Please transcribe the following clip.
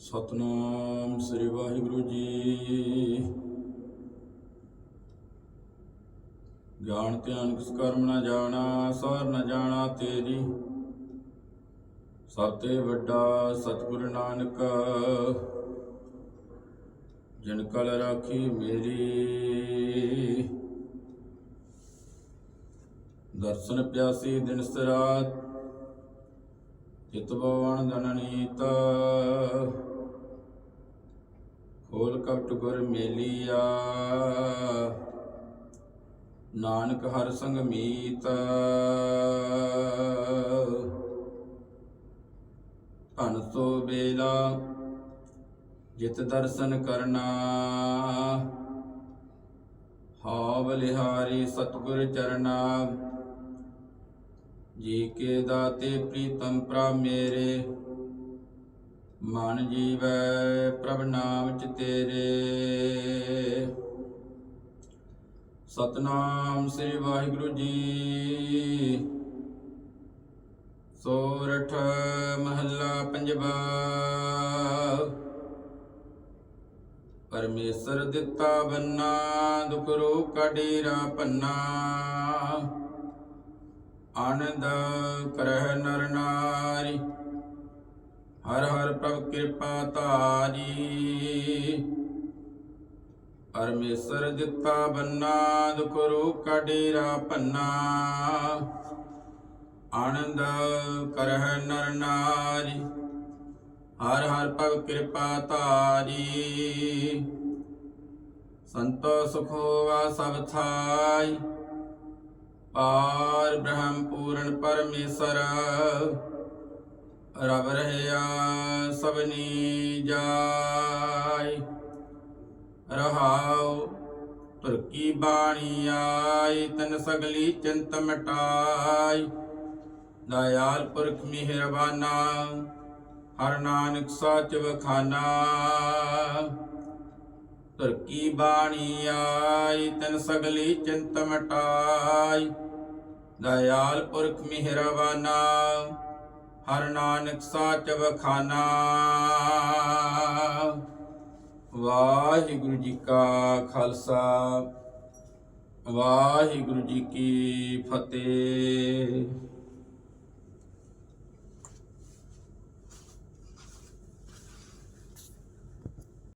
ਸਤਨਾਮ ਸ੍ਰੀ ਵਾਹਿਗੁਰੂ ਜੀ। ਗਿਆਨ ਧਿਆਨ ਕਿਸ ਕਰਮ ਨਾ ਜਾਣਾ, ਸਾਰ ਨਾ ਜਾਣਾ ਤੇਰੀ। ਸਤੇ ਵੱਡਾ ਸਤਿਗੁਰ ਨਾਨਕ, ਜਿਨ ਕਲ ਰਾਖੀ ਮੇਰੀ। ਦਰਸ਼ਨ ਪਿਆਸੀ ਦਿਨ ਸਰਾਤ ਚਿਤ ਬਵਣ ਦਨਨੀਤ ਖੋਲ ਕਪਟ ਗੁਰ ਮੇਲੀਆ। ਨਾਨਕ ਹਰ ਸੰਗ ਮੀਤ। ਧਨ ਸੋ ਬੇਲਾ, ਜਿਤ ਦਰਸ਼ਨ ਕਰਨਾ। ਹਾਵ ਲਿਹਾਰੀ ਸਤਿਗੁਰ ਚਰਨਾ। ਜੀ ਕੇ ਦਾਤੇ ਪ੍ਰੀਤਮ ਪ੍ਰਾ ਮੇਰੇ, ਮਨ ਜੀਵੈ ਪ੍ਰਭ ਨਾਮ ਚ ਤੇਰੇ। ਸਤਨਾਮ ਸ੍ਰੀ ਵਾਹਿਗੁਰੂ ਜੀ। ਸੋਰਠ ਮਹੱਲਾ ਪੰਜਵਾ। ਪਰਮੇਸ਼ਰ ਦਿੱਤਾ ਬੰਨਾ, ਦੁਖ ਰੋਗ ਕਾ ਡੇਰਾ ਪੰਨਾ ਆਨੰਦ ਕਰਹਿ ਨਰ ਨਾਰੀ, ਹਰ ਹਰ ਪ੍ਰਭ ਕਿਰਪਾ ਤਾਰੀ। ਪਰਮੇਸ਼ਰ ਦਿੱਤਾ ਬੰਨਾ, ਦੁਖ ਰੋਗ ਕਾ ਡੇਰਾ ਪੰਨਾ ਆਨੰਦ ਕਰਹਿ ਨਰ ਨਾਰੀ, ਹਰ ਹਰ ਪ੍ਰਭ ਕਿਰਪਾ ਧਾਰੀ ਸੰਤੋ ਸੁਖ ਹੋਵਾ ਸਭ ਥਾਈ ਪਾਰ ਬ੍ਰਹਮ ਪੂਰਨ ਪਰਮੇਸ਼ਰ ਰਬ ਰਹਿਆ ਸਭਨੀ ਜਾਈ ਰਹਾਉ ਤੁਰਕੀ ਬਾਣੀ ਆਈ ਤਨ ਸਗਲੀ ਚਿੰਤ ਮਟਾਈ ਦਇਆਲ ਪੁਰਖ ਮਿਹਰਬਾਨਾ, ਹਰ ਨਾਨਕ ਸਾਚ ਵਖਾਨਾ ਤੁਰਕੀ ਬਾਣੀ ਆਈ, ਤਨ ਸਗਲੀ ਚਿੰਤ ਮਟਾਈ। ਦਇਆਲ ਪੁਰਖ ਮਿਹਰਬਾਨਾ ਹਰ ਨਾਨਕ ਸਾਚ ਵਖਾਨਾ। ਵਾਹਿਗੁਰੂ ਜੀ ਕਾ ਖਾਲਸਾ, ਵਾਹਿਗੁਰੂ ਜੀ ਕੀ ਫਤਿਹ।